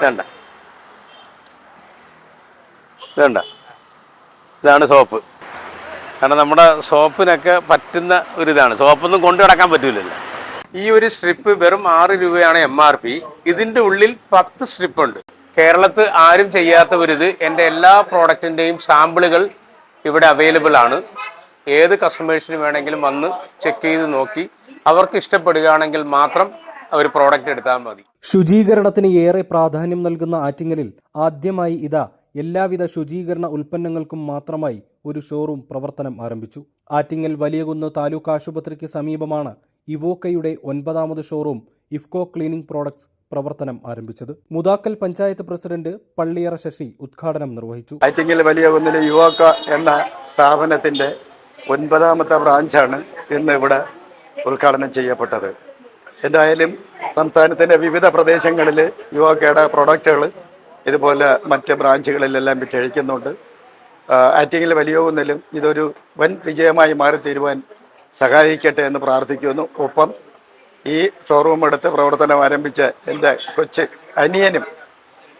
വേണ്ട. വേണ്ട. ഇതാണ് സോപ്പ്. കാരണം നമ്മുടെ സോപ്പിനൊക്കെ പറ്റുന്ന ഒരു ഇതാണ് സോപ്പൊന്നും കൊണ്ടു കിടക്കാൻ പറ്റൂലല്ലോ. ഈ ഒരു സ്ട്രിപ്പ് വെറും ആറ് രൂപയാണ് എം ആർ പി ഇതിന്റെ ഉള്ളിൽ പത്ത് സ്ട്രിപ്പ് ഉണ്ട്. കേരളത്തിൽ ആരും ചെയ്യാത്ത ഒരു ഇത്. എന്റെ എല്ലാ പ്രോഡക്റ്റിന്റെയും സാമ്പിളുകൾ ഇവിടെ അവൈലബിൾ ആണ്. ഏത് കസ്റ്റമേഴ്സിന് വേണമെങ്കിലും വന്ന് ചെക്ക് ചെയ്ത് നോക്കി. അവർക്ക് ഇഷ്ടപ്പെടുകയാണെങ്കിൽ മാത്രം അവർ പ്രോഡക്റ്റ് എടുത്താൽ മതി. ശുചീകരണത്തിന് ഏറെ പ്രാധാന്യം നൽകുന്ന ആറ്റിങ്ങലിൽ ആദ്യമായി ഇതാ എല്ലാവിധ ശുചീകരണ ഉൽപ്പന്നങ്ങൾക്കും മാത്രമായി ഒരു ഷോറൂം പ്രവർത്തനം ആരംഭിച്ചു. ആറ്റിങ്ങൽ വലിയകുന്ന് താലൂക്ക് ആശുപത്രിക്ക് സമീപമാണ് ഇവോക്കയുടെ ഒൻപതാമത് ഷോറൂം ഇഫ്കോ ക്ലീനിംഗ് പ്രോഡക്ട്സ് പ്രവർത്തനം ആരംഭിച്ചത്. മുതാക്കൽ പഞ്ചായത്ത് പ്രസിഡന്റ് പള്ളിയറ ശശി ഉദ്ഘാടനം നിർവഹിച്ചു. ആറ്റിങ്ങൽ വലിയ കുന്നിലെ യുവാക്ക എന്ന സ്ഥാപനത്തിന്റെ ഒൻപതാമത്തെ ബ്രാഞ്ചാണ് ഇന്ന് ഇവിടെ ഉദ്ഘാടനം ചെയ്യപ്പെട്ടത്. എന്തായാലും സംസ്ഥാനത്തിന്റെ വിവിധ പ്രദേശങ്ങളിൽ യുവാക്കയുടെ പ്രൊഡക്റ്റുകൾ ഇതുപോലെ മറ്റ് ബ്രാഞ്ചുകളിലെല്ലാം വിറ്റഴിക്കുന്നുണ്ട്. ആറ്റിങ്ങിൽ ആറ്റിങ്ങൽ വലിയ ഒന്നിലും ഇതൊരു വൻ വിജയമായി മാറിത്തീരുവാൻ സഹായിക്കട്ടെ എന്ന് പ്രാർത്ഥിക്കുന്നു. ഒപ്പം ഈ ഷോറൂം എടുത്ത് പ്രവർത്തനം ആരംഭിച്ച എന്റെ കൊച്ച് അനിയനും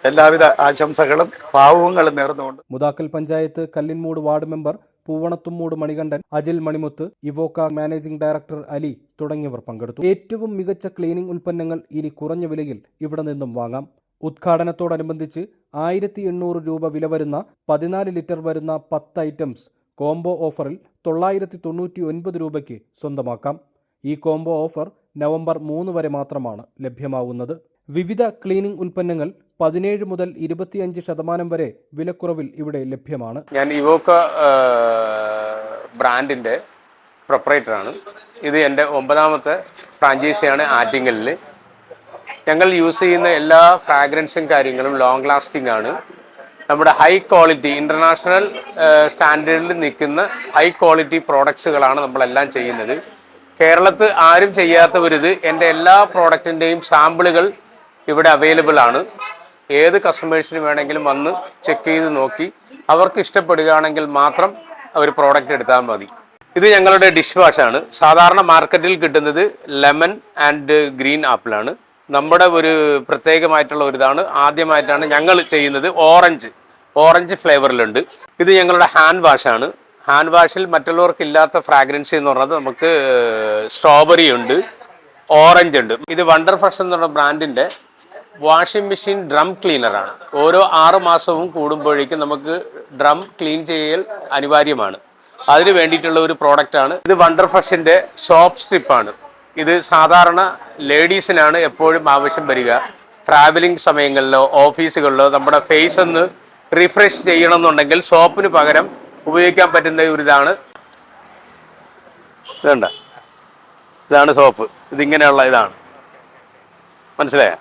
എല്ലാവിധ ആശംസകളും ഭാവങ്ങളും നേർന്നുകൊണ്ട്. Mudakkal panchayat Kallinmoodu ward member Poovanathummoodu Manikandan Ajil Manimuthu Evoka managing director Ali തുടങ്ങിയവർ പങ്കെടുത്തു. ഏറ്റവും മികച്ച ക്ലീനിംഗ് ഉൽപ്പന്നങ്ങൾ ഇനി കുറഞ്ഞ വിലയിൽ ഇവിടെ നിന്നും വാങ്ങാം. ഉദ്ഘാടനത്തോടനുബന്ധിച്ച് ആയിരത്തി എണ്ണൂറ് രൂപ വില വരുന്ന പതിനാല് ലിറ്റർ വരുന്ന പത്ത് ഐറ്റംസ് കോംബോ ഓഫറിൽ തൊള്ളായിരത്തി തൊണ്ണൂറ്റി ഒൻപത് രൂപയ്ക്ക് സ്വന്തമാക്കാം. ഈ കോംബോ ഓഫർ നവംബർ മൂന്ന് വരെ മാത്രമാണ് ലഭ്യമാവുന്നത്. വിവിധ ക്ലീനിംഗ് ഉൽപ്പന്നങ്ങൾ പതിനേഴ് മുതൽ ഇരുപത്തിയഞ്ച് ശതമാനം വരെ വിലക്കുറവിൽ ഇവിടെ ലഭ്യമാണ്. ഞാൻ ഇവോക്ക ബ്രാൻഡിന്റെ പ്രൊപ്പറേറ്ററാണ്. ഇത് എന്റെ ഒമ്പതാമത്തെ ഫ്രാഞ്ചൈസിയാണ് ആറ്റിങ്ങലിൽ. ഞങ്ങൾ യൂസ് ചെയ്യുന്ന എല്ലാ ഫ്രാഗ്രൻസും കാര്യങ്ങളും ലോങ് ലാസ്റ്റിംഗ് ആണ്. നമ്മുടെ ഹൈ ക്വാളിറ്റി ഇന്റർനാഷണൽ സ്റ്റാൻഡേർഡിൽ നിൽക്കുന്ന ഹൈ ക്വാളിറ്റി പ്രോഡക്ട്സുകളാണ് നമ്മളെല്ലാം ചെയ്യുന്നത്. കേരളത്തിൽ ആരും ചെയ്യാത്തവരിത് എന്റെ എല്ലാ പ്രോഡക്റ്റിന്റെയും സാമ്പിളുകൾ ഇവിടെ അവൈലബിൾ ആണ്. ഏത് കസ്റ്റമേഴ്സിന് വേണമെങ്കിലും വന്ന് ചെക്ക് ചെയ്ത് നോക്കി. അവർക്ക് ഇഷ്ടപ്പെടുകയാണെങ്കിൽ മാത്രം അവർ പ്രോഡക്റ്റ് എടുത്താൽ മതി. ഇത് ഞങ്ങളുടെ ഡിഷ് വാഷാണ് സാധാരണ മാർക്കറ്റിൽ കിട്ടുന്നത് ലെമൺ ആൻഡ് ഗ്രീൻ ആപ്പിളാണ് നമ്മുടെ ഒരു പ്രത്യേകമായിട്ടുള്ള ഒരു ഇതാണ്. ആദ്യമായിട്ടാണ് ഞങ്ങൾ ചെയ്യുന്നത് ഓറഞ്ച് ഓറഞ്ച് ഫ്ലേവറിലുണ്ട് ഇത് ഞങ്ങളുടെ ഹാൻഡ് വാഷാണ് ഹാൻഡ് വാഷിൽ മറ്റുള്ളവർക്ക് ഇല്ലാത്ത ഫ്രാഗ്രൻസി എന്ന് പറഞ്ഞത് നമുക്ക് സ്ട്രോബെറി ഉണ്ട്. ഓറഞ്ച് ഉണ്ട്. ഇത് വണ്ടർ ഫ്രഷ് എന്ന് പറഞ്ഞ ബ്രാൻഡിന്റെ വാഷിംഗ് മെഷീൻ ഡ്രം ക്ലീനറാണ്. ഓരോ ആറ് മാസവും കൂടുമ്പോഴേക്കും നമുക്ക് ഡ്രം ക്ലീൻ ചെയ്യൽ അനിവാര്യമാണ്. അതിന് വേണ്ടിയിട്ടുള്ള ഒരു പ്രോഡക്റ്റാണ്. ഇത് വണ്ടർ സോപ്പ് സ്ട്രിപ്പാണ്. ഇത് സാധാരണ ലേഡീസിനാണ് എപ്പോഴും ആവശ്യം വരിക. ട്രാവലിംഗ് സമയങ്ങളിലോ ഓഫീസുകളിലോ നമ്മുടെ ഫേസ് ഒന്ന് റിഫ്രഷ് ചെയ്യണമെന്നുണ്ടെങ്കിൽ സോപ്പിന് പകരം ഉപയോഗിക്കാൻ പറ്റുന്ന ഒരു ഇതാണ്. ഇതുണ്ട. ഇതാണ് സോപ്പ് ഇതിങ്ങനെയുള്ള ഇതാണ്. മനസ്സിലായോ?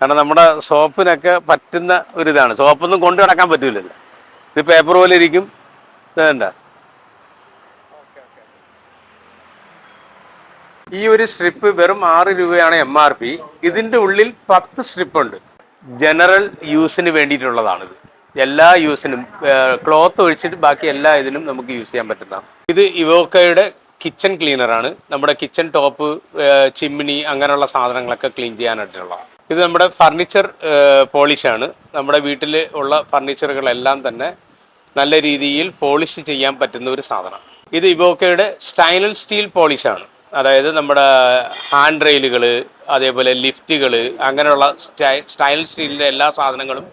കാരണം നമ്മുടെ സോപ്പിനൊക്കെ പറ്റുന്ന ഒരു ഇതാണ് സോപ്പൊന്നും കൊണ്ടു കിടക്കാൻ പറ്റൂലല്ലോ. ഇത് പേപ്പർ പോലെ ഇരിക്കും. ഇതേണ്ട ഈ ഒരു സ്ട്രിപ്പ് വെറും ആറ് രൂപയാണ് എം ആർ പി ഇതിന്റെ ഉള്ളിൽ പത്ത് സ്ട്രിപ്പ് ഉണ്ട്. ജനറൽ യൂസിന് വേണ്ടിയിട്ടുള്ളതാണിത്. എല്ലാ യൂസിനും ക്ലോത്ത് ഒഴിച്ചിട്ട് ബാക്കി എല്ലാ ഇതിനും നമുക്ക് യൂസ് ചെയ്യാൻ പറ്റുന്നതാണ് ഇത് ഇവോക്കയുടെ കിച്ചൺ ക്ലീനറാണ് നമ്മുടെ കിച്ചൺ ടോപ്പ് ചിമ്മിനി അങ്ങനെയുള്ള സാധനങ്ങളൊക്കെ ക്ലീൻ ചെയ്യാനായിട്ടുള്ളതാണ് ഇത് നമ്മുടെ ഫർണിച്ചർ പോളിഷാണ് നമ്മുടെ വീട്ടിൽ ഉള്ള ഫർണിച്ചറുകളെല്ലാം തന്നെ നല്ല രീതിയിൽ പോളിഷ് ചെയ്യാൻ പറ്റുന്ന ഒരു സാധനം. ഇത് ഇവോക്കയുടെ സ്റ്റൈനൽ സ്റ്റീൽ പോളിഷാണ് അതായത് നമ്മുടെ ഹാൻഡ് റെയിലുകൾ അതേപോലെ ലിഫ്റ്റുകൾ അങ്ങനെയുള്ള സ്റ്റൈ സ്റ്റൈൽ സ്റ്റീലിന്റെ എല്ലാ സാധനങ്ങളും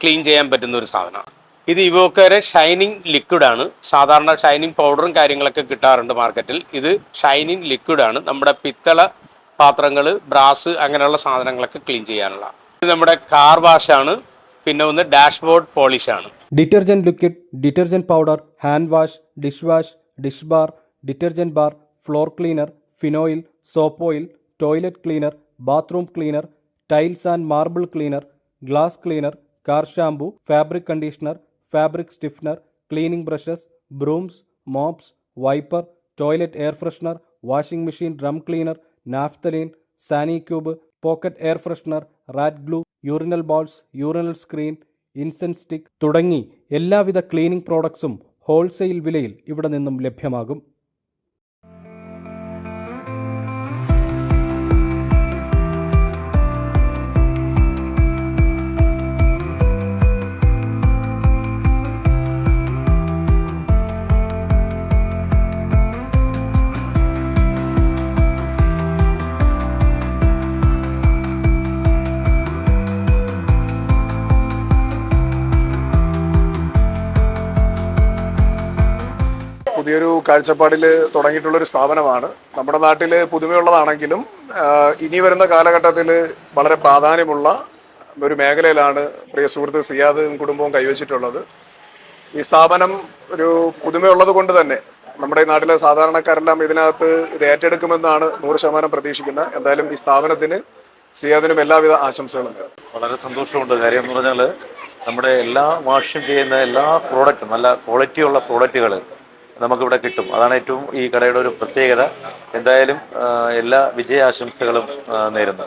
ക്ലീൻ ചെയ്യാൻ പറ്റുന്ന ഒരു സാധനമാണ് ഇത് ഇവോക്കയുടെ ഷൈനിങ് ലിക്വിഡാണ് സാധാരണ ഷൈനിങ് പൗഡറും കാര്യങ്ങളൊക്കെ കിട്ടാറുണ്ട് മാർക്കറ്റിൽ ഇത് ഷൈനിങ് ലിക്വിഡാണ് നമ്മുടെ പിത്തള പാത്രങ്ങൾ ബ്രാസ് അങ്ങനെയുള്ള സാധനങ്ങളൊക്കെ ക്ലീൻ ചെയ്യാനുള്ള. ഇത് നമ്മുടെ കാർ വാഷാണ് പിന്നെ ഒന്ന് dashboard പോളിഷാണ് detergent liquid detergent powder hand wash dish wash dish bar detergent bar floor cleaner phenyl soap oil toilet cleaner bathroom cleaner tiles and marble cleaner glass cleaner car shampoo fabric conditioner fabric stiffener cleaning brushes brooms mops wiper toilet air freshener washing machine drum cleaner naphthalene sani cube pocket air freshener rat glue urinal balls urinal screen incense stick തുടങ്ങി എല്ലാവിധ cleaning പ്രോഡക്ട്സും wholesale വിലയിൽ ഇവിടെ നിന്നും ലഭ്യമാകും. കാഴ്ചപ്പാടിൽ തുടങ്ങിയിട്ടുള്ളൊരു സ്ഥാപനമാണ്. നമ്മുടെ നാട്ടിൽ പുതുമയുള്ളതാണെങ്കിലും ഇനി വരുന്ന കാലഘട്ടത്തിൽ വളരെ പ്രാധാന്യമുള്ള ഒരു മേഖലയിലാണ് പ്രിയ സുഹൃത്ത് സിയാദ് കുടുംബവും കൈവച്ചിട്ടുള്ളത്. ഈ സ്ഥാപനം ഒരു പുതുമയുള്ളത് കൊണ്ട് തന്നെ നമ്മുടെ ഈ നാട്ടിലെ സാധാരണക്കാരെല്ലാം ഇതിനകത്ത് ഇത് ഏറ്റെടുക്കുമെന്നാണ് നൂറ് ശതമാനം പ്രതീക്ഷിക്കുന്നത്. എന്തായാലും ഈ സ്ഥാപനത്തിന് സിയാദിനും എല്ലാവിധ ആശംസകളും വളരെ സന്തോഷമുണ്ട്. കാര്യം എന്ന് പറഞ്ഞാൽ നമ്മുടെ എല്ലാ വാഷും ചെയ്യുന്ന എല്ലാ പ്രോഡക്റ്റും നല്ല ക്വാളിറ്റിയുള്ള പ്രോഡക്റ്റുകൾ നമുക്കിവിടെ കിട്ടും. അതാണ് ഏറ്റവും ഈ കടയുടെ ഒരു പ്രത്യേകത. എന്തായാലും എല്ലാ വിജയാശംസകളും നേരുന്നു.